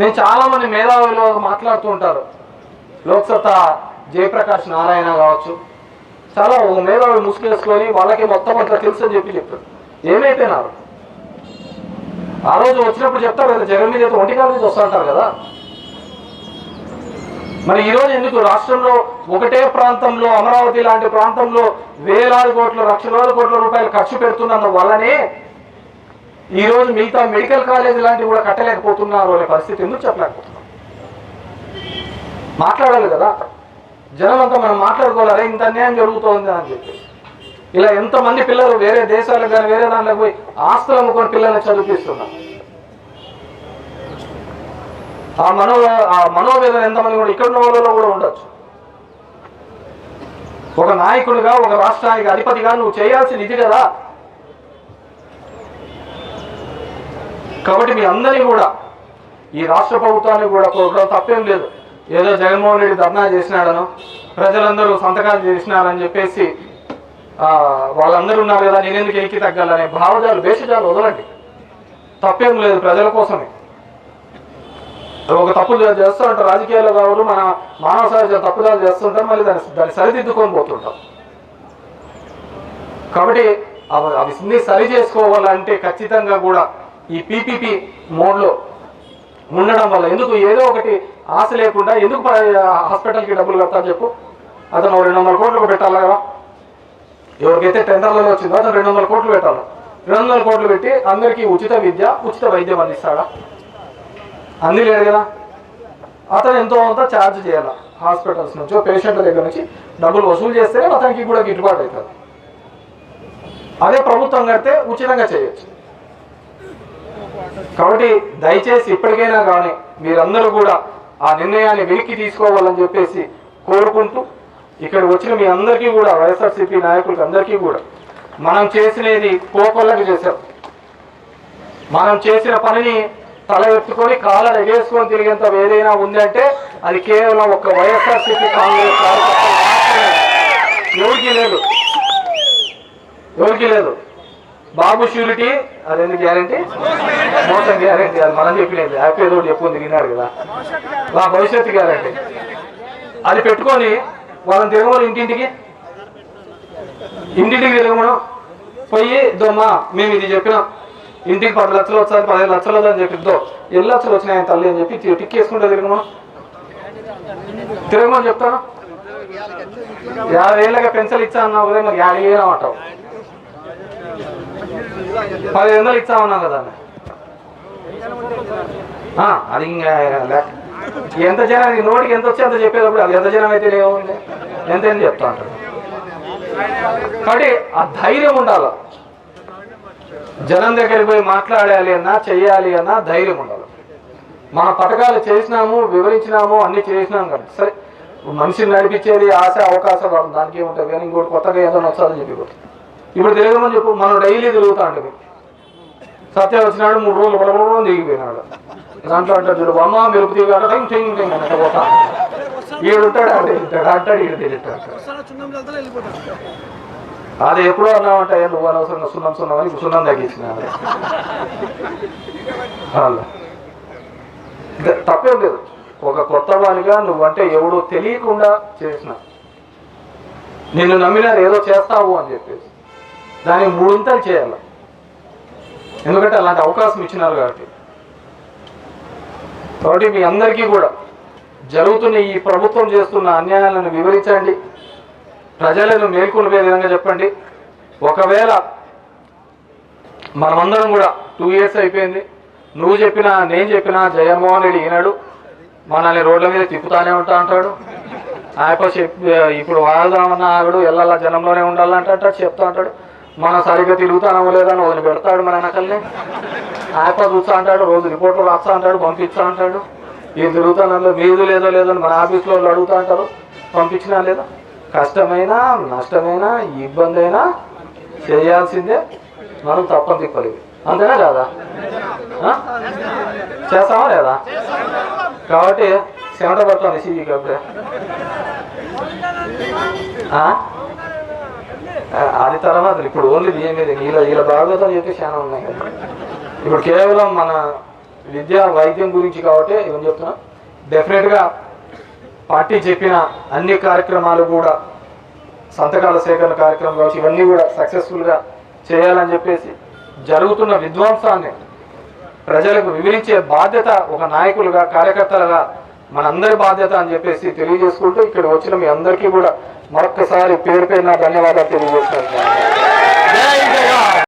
నేను చాలా మంది మేధావులు మాట్లాడుతూ ఉంటారు. లోక్సత్త జయప్రకాష్ నారాయణ కావచ్చు. చాలా ఒక మేధావి ముసుగేసుకొని వాళ్ళకి మొత్తం అంతా తెలుసు అని చెప్పి చెప్పారు. ఏమైపోయినారు? ఆ రోజు వచ్చినప్పుడు చెప్తారు కదా జగన్ మీద ఒంటికాల మీద నుంచి వస్తుంటారు కదా. మరి ఈ రోజు ఎందుకు రాష్ట్రంలో ఒకటే ప్రాంతంలో అమరావతి లాంటి ప్రాంతంలో వేలాది కోట్ల లక్షలాది కోట్ల రూపాయలు ఖర్చు పెడుతున్నందు వల్లనే ఈ రోజు మిగతా మెడికల్ కాలేజ్ లాంటివి కూడా కట్టలేకపోతున్నారు అనే పరిస్థితి ఎందుకు చెప్పలేకపోతున్నాం? మాట్లాడాలి కదా. జనం అంతా మనం మాట్లాడుకోవాలి "అరే, ఇంత అన్యాయం జరుగుతోంది అని చెప్పి ఇలా ఎంతమంది పిల్లలు వేరే దేశాలకు కానీ వేరే దాంట్లో పోయి ఆస్తులు అమ్ముకొని పిల్లల్ని చదివిస్తున్నారు ఆ మనో ఆ మనోవేదన ఎంతమంది కూడా ఇక్కడ ఉన్న వాళ్ళలో కూడా ఉండొచ్చు. ఒక నాయకుడిగా ఒక రాష్ట్రానికి అధిపతిగా నువ్వు చేయాల్సింది ఇది కదా. కాబట్టి మీ అందరినీ కూడా ఈ రాష్ట్ర ప్రభుత్వానికి కూడా కోరడం తప్పేం లేదు. ఏదో జగన్మోహన్ రెడ్డి ధర్నా చేసినాడను ప్రజలందరూ సంతకాలు చేసినారని చెప్పేసి వాళ్ళందరూ ఉన్నారు కదా నేనెందుకు ఎక్కి తగ్గాలనే భావజాలు భేషజాలు వదలండి. తప్పేం లేదు ప్రజల కోసమే. ఒక తప్పులు చేస్తూ ఉంటారు రాజకీయాల్లో కావాలి మన మానవ సహజ తప్పుదాలు చేస్తుంటాం మళ్ళీ దాన్ని దాన్ని సరిదిద్దుకొని పోతుంటాం కాబట్టి అవి అవి సరి చేసుకోవాలంటే ఖచ్చితంగా కూడా ఈ పీపీపీ మోడ్లో ఉండడం వల్ల ఎందుకు? ఏదో ఒకటి ఆశ లేకుండా ఎందుకు హాస్పిటల్కి డబ్బులు కడతా చెప్పు. అతను రెండు వందల కోట్లు పెట్టాలి కదా? ఎవరికైతే టెండర్లలో వచ్చిందో అతను రెండు వందల కోట్లు పెట్టాలి. రెండు వందల కోట్లు పెట్టి అందరికీ ఉచిత విద్య ఉచిత వైద్యం అందిస్తాడా? అందిలేడు కదా? అతను ఎంతో కొంత ఛార్జ్ చేయాలి? హాస్పిటల్స్ నుంచి పేషెంట్ల దగ్గర నుంచి డబ్బులు వసూలు చేస్తే అతనికి కూడా గిట్టుబాటు అవుతుంది. అదే ప్రభుత్వం కడితే ఉచితంగా చేయొచ్చు. కాబట్టి దయచేసి ఇప్పటికైనా కానీ మీరందరూ కూడా ఆ నిర్ణయాన్ని వెనక్కి తీసుకోవాలని చెప్పేసి కోరుకుంటూ ఇక్కడ వచ్చిన మీ అందరికీ కూడా వైఎస్ఆర్సీపీ నాయకులకి అందరికీ కూడా మనం చేసినది కోపల్లకి చేశాం. మనం చేసిన పనిని తల ఎత్తుకొని కాళ్ళ ఎగేసుకొని తిరిగేంత ఏదైనా ఉందంటే అది కేవలం ఒక వైఎస్ఆర్సీపీ కాంగ్రెస్ కార్యకర్తలు మాత్రమే. ఎవరికీ లేదు. ఎవరికీ లేదు. బాబు షూరిటీ అదేంది గ్యారంటీ? మోసం గ్యారంటీ అది మనం చెప్పినది. హ్యాపీ రోడ్ ఒకటి చెప్పుకొని తిరిగినాడు కదా. నా భవిష్యత్తు గ్యారంటీ. అది పెట్టుకొని వాళ్ళని తిరగమని ఇంటింటికి ఇంటింటికి తిరగమను. పోయి దొమ్మా మేము ఇది చెప్పినాం. ఇంటికి పది లక్షలు వచ్చాయి పదిహేను లక్షలు అని చెప్పిద్దో ఎన్ని లక్షలు వచ్చినాయి తల్లి అని చెప్పి టిక్ వేసుకుంటే తిరగమను. తిరగమని చెప్తాను. యాభై ఏళ్ళగా పెన్షన్ ఇచ్చా అన్నావు కదా మరి యాభై వేలు అంటావు. పది వందలు ఇచ్చామన్నావు కదా. అది ఇంకా లే- ఎంత జనం నోటికి ఎంత వచ్చి అంత చెప్పేటప్పుడు అది ఎంత జనం అయితే లేవు ఎంత అని చెప్తా అంటారు కాబట్టి ఆ ధైర్యం ఉండాలి. జనం దగ్గరికి పోయి మాట్లాడాలి అన్నా చెయ్యాలి అన్నా ధైర్యం ఉండాలి. మన పథకాలు చేసినాము వివరించినాము అన్ని చేసినాం కదా సరే మనిషిని నడిపించేది ఆశ అవకాశం దానికి ఏముంటుంది? కానీ ఇంకోటి కొత్తగా ఏదైనా వస్తుందని చెప్పి కూడా. ఇప్పుడు తిరగమని చెప్పు మనం డైలీ తిరుగుతాంటది సత్య వచ్చినాడు మూడు రోజులు బలబలం దిగిపోయినాడు. దాంట్లో అంటాడు చూడు అమ్మ మెరుపు దిగాడు టైం టైం టైం అంటే పోతా ఈడుంటాడు తింటాడు అంటాడు ఈడు తింటాడు అది ఎప్పుడో అన్నామంటే నువ్వు అనవసరంగా సున్నం సున్నం అని సున్నం తగ్గించిన తప్పేం లేదు. ఒక కొత్త వానిగా నువ్వంటే ఎవడో తెలియకుండా చేసిన. నిన్ను నమ్మినారు ఏదో చేస్తావు అని చెప్పేసి. దానికి మూడింతలు చేయాలి. ఎందుకంటే అలాంటి అవకాశం ఇచ్చినారు కాబట్టి. కాబట్టి మీ అందరికీ కూడా జరుగుతున్న ఈ ప్రభుత్వం చేస్తున్న అన్యాయాలను వివరించండి. ప్రజలను మేల్కొనిపోయే విధంగా చెప్పండి. ఒకవేళ మనమందరం కూడా టూ ఇయర్స్ అయిపోయింది. నువ్వు చెప్పినా నేను చెప్పినా జగన్మోహన్ రెడ్డి ఈనాడు మనల్ని రోడ్ల మీద తిప్పుతానే ఉంటా అంటాడు. ఆయప్ప చెప్ ఇప్పుడు వాడదామన్నా ఆగడు ఎల్లలా జనంలోనే ఉండాలంటే అంటాడు చెప్తా అంటాడు. మనం సరిగ్గా తిరుగుతానో లేదని వదిలి పెడతాడు మన వెనకల్ని. ఆయప చూస్తా అంటాడు రోజు రిపోర్ట్లు రాస్తా అంటాడు పంపిస్తా అంటాడు. ఏం తిరుగుతానో మీదు లేదో లేదో అని మన ఆఫీస్లో వాళ్ళు అడుగుతా అంటారు. పంపించినా లేదా? కష్టమైనా నష్టమైనా ఇబ్బంది అయినా చేయాల్సిందే. మనం తప్పని తిప్పలేదు అంతేనా కాదా? చేస్తామా లేదా? కాబట్టి చెమట పడుతుంది సీవీకి అప్పుడే ఆ? అది తర్వాత ఇప్పుడు ఓన్లీ దీని మీద వీళ్ళ వీళ్ళ భాగవతాలు చెప్పి చాలా ఉన్నాయి కదా ఇప్పుడు కేవలం మన విద్య వైద్యం గురించి కాబట్టి ఏం చెప్తున్నా డెఫినెట్గా పార్టీ చెప్పిన అన్ని కార్యక్రమాలు కూడా సంతకాల సేకరణ కార్యక్రమం కావచ్చు ఇవన్నీ కూడా సక్సెస్ఫుల్గా చేయాలని చెప్పేసి జరుగుతున్న విధ్వంసాన్ని ప్రజలకు వివరించే బాధ్యత ఒక నాయకులుగా కార్యకర్తలుగా మనందరి బాధ్యత అని చెప్పేసి తెలియజేసుకుంటూ ఇక్కడ వచ్చిన మీ అందరికీ కూడా మరొక్కసారి పేరు పేరున ధన్యవాదాలు తెలియజేస్తున్నాను.